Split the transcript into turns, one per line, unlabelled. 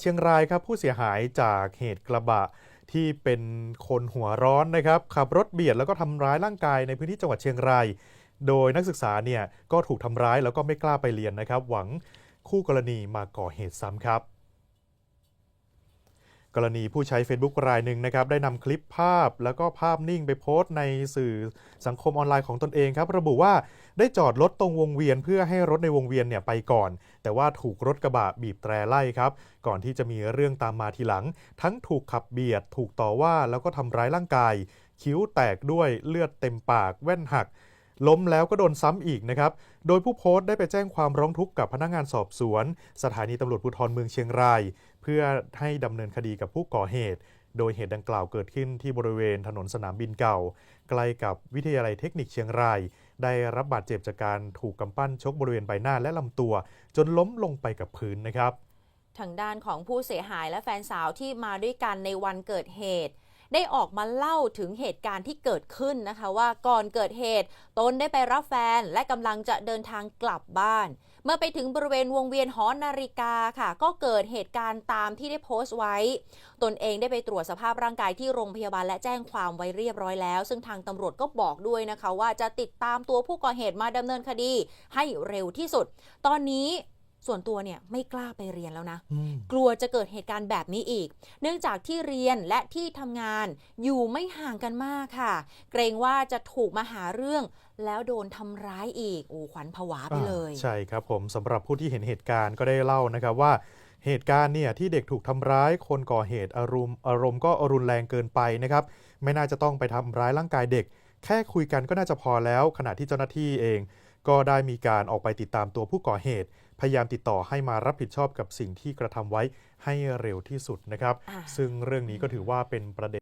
เชียงรายครับผู้เสียหายจากเหตุกระบะที่เป็นคนหัวร้อนนะครับขับรถเบียดแล้วก็ทำร้ายร่างกายในพื้นที่จังหวัดเชียงราย โดยนักศึกษาเนี่ยก็ถูกทำร้ายแล้วก็ไม่กล้าไปเรียนนะครับ หวังคู่กรณีมาก่อเหตุซ้ำครับ กรณีผู้ใช้ Facebook รายหนึ่งนะครับได้นำคลิปภาพแล้วก็ภาพนิ่งไปโพสต์ในสื่อสังคมออนไลน์ของตนเองครับ ระบุว่าได้จอดรถตรงวงเวียนเพื่อให้รถในวงเวียนเนี่ยไปก่อน แต่ว่าถูกรถกระบะบีบแตรไล่ครับ ก่อนที่จะมีเรื่องตามมาทีหลัง ทั้งถูกขับเบียด ถูกต่อว่าแล้วก็ทำร้ายร่างกาย คิ้วแตกด้วยเลือดเต็มปากแว่นหัก ล้มแล้วก็โดนซ้ำอีกนะครับ โดยผู้โพสต์ได้ไปแจ้งความร้องทุกข์กับพนักงานสอบสวน สถานีตำรวจภูธรเมืองเชียงราย เพื่อให้ดำเนินคดีกับผู้ก่อเหตุ โดยเหตุดังกล่าวเกิดขึ้นที่บริเวณถนนสนามบินเก่า ใกล้กับวิทยาลัยเทคนิคเชียงราย ได้รับบาดเจ็บจากการถูกกำปั้นชกบริเวณใบหน้าและลำตัว จนล้มลงไปกับพื้นนะครับ
ทางด้านของผู้เสียหายและแฟนสาวที่มาด้วยกันในวันเกิดเหตุ ได้ออกมาเล่าถึงเหตุการณ์ที่เกิดขึ้นนะคะว่าก่อนเกิดเหตุตนได้ไปรับแฟนและกำลังจะเดินทางกลับบ้าน เมื่อไปถึงบริเวณวงเวียนหอนาฬิกาค่ะ ก็เกิดเหตุการณ์ตามที่ได้โพสต์ไว้ ตนเองได้ไปตรวจสภาพร่างกายที่โรงพยาบาลและแจ้งความไว้เรียบร้อยแล้ว ซึ่งทางตำรวจก็บอกด้วยนะคะ ว่าจะติดตามตัวผู้ก่อเหตุมาดำเนินคดีให้เร็วที่สุด ตอนนี้ ส่วนตัวเนี่ยไม่กล้าไปเรียนแล้วนะ กลัวจะเกิดเหตุการณ์แบบนี้อีก เนื่องจากที่เรียนและที่ทำงานอยู่ไม่ห่างกันมากค่ะ เกรงว่าจะถูกมาหาเรื่องแล้วโดนทำร้ายอีกโอ้ขวัญผวาไปเลย
อ่าใช่ครับผมสำหรับผู้ที่เห็นเหตุการณ์ก็ได้เล่านะครับว่าเหตุการณ์เนี่ยที่เด็กถูกทำร้ายคนก่อเหตุอารมณ์อารมณ์ก็รุนแรงเกินไปนะครับไม่น่าจะต้องไปทำร้ายร่างกายเด็ก แค่คุยกันก็น่าจะพอแล้ว ขณะที่เจ้าหน้าที่เอง ก็ได้มีการออกไปติดตามตัวผู้ก่อเหตุ พยายามติดต่อให้มารับผิดชอบกับสิ่งที่กระทำไว้ให้เร็วที่สุดนะครับ
อ่า
ซึ่งเรื่องนี้ก็ถือว่าเป็นประเด็น